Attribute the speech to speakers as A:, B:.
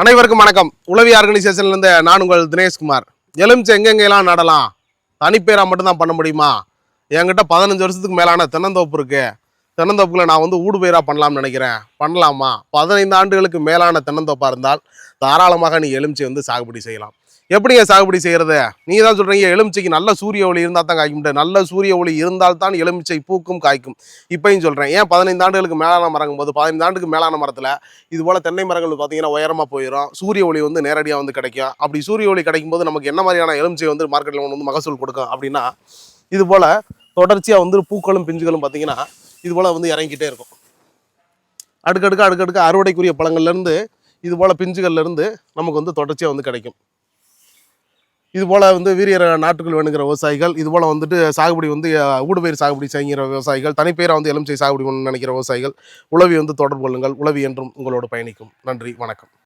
A: அனைவருக்கும் வணக்கம். உளவி ஆர்கனைசேஷன்லேருந்து நான் உங்கள் தினேஷ்குமார். எலுமிச்சை எங்கெங்கெல்லாம் நடலாம்? தனிப்பேராக மட்டும்தான் பண்ண முடியுமா? என்கிட்ட பதினஞ்சு வருஷத்துக்கு மேலான தென்னந்தோப்பு இருக்குது தென்னந்தோப்புல நான் வந்து ஊடு பயிராக பண்ணலாம்னு நினைக்கிறேன். பண்ணலாமா? பதினைந்து ஆண்டுகளுக்கு மேலான தென்னந்தோப்பாக இருந்தால் தாராளமாக நீ எலுமிச்சை வந்து சாகுபடி செய்யலாம். எப்படிங்க சாகுபடி செய்கிறது நீங்கள் தான் சொல்கிறீங்க எலுமிச்சைக்கு நல்ல சூரிய ஒளி இருந்தால் தான் காய்க்க முடியாது நல்ல சூரிய ஒளி இருந்தால் தான் எலுமிச்சை பூக்கும் காய்க்கும். இப்பையும் சொல்கிறேன் ஏன் பதினைந்து ஆண்டுகளுக்கு மேலான மரங்கும் போது பதினைந்து ஆண்டுக்கு மேலான மரத்தில் இது போல் தென்னை மரங்கள் பார்த்தீங்கன்னா உயரமாக போயிடும் சூரிய ஒளி வந்து நேரடியாக வந்து கிடைக்கும். அப்படி சூரிய ஒளி கிடைக்கும் போது நமக்கு என்ன மாதிரியான எலுமிச்சை வந்து மார்க்கெட்டில் ஒன்று வந்து மகசூல் கொடுக்கும் அப்படின்னா இது போல் தொடர்ச்சியாக வந்து பூக்களும் பிஞ்சுகளும் பார்த்தீங்கன்னா இது போல் வந்து இறங்கிக்கிட்டே இருக்கும். அடுக்கடுக்க அடுக்கடுக்க அறுவடைக்குரிய பழங்கள்லேருந்து இது போல் பிஞ்சுகள்லேருந்து நமக்கு வந்து தொடர்ச்சியாக வந்து கிடைக்கும். இது போல் வந்து வீரியர் நாட்டுக்குள் வேணுங்கிற விவசாயிகள் இது போல் வந்துட்டு சாகுபடி வந்து ஊடுபயிர் சாகுபடி செய்கிற விவசாயிகள் தனிப்பெயராக வந்து எலுமிச்சை சாகுபடி பண்ணணும்னு நினைக்கிற விவசாயிகள் உளவி வந்து தொடர்பு கொள்ளுங்கள். உளவி என்றும் உங்களோடு பயணிக்கும். நன்றி வணக்கம்.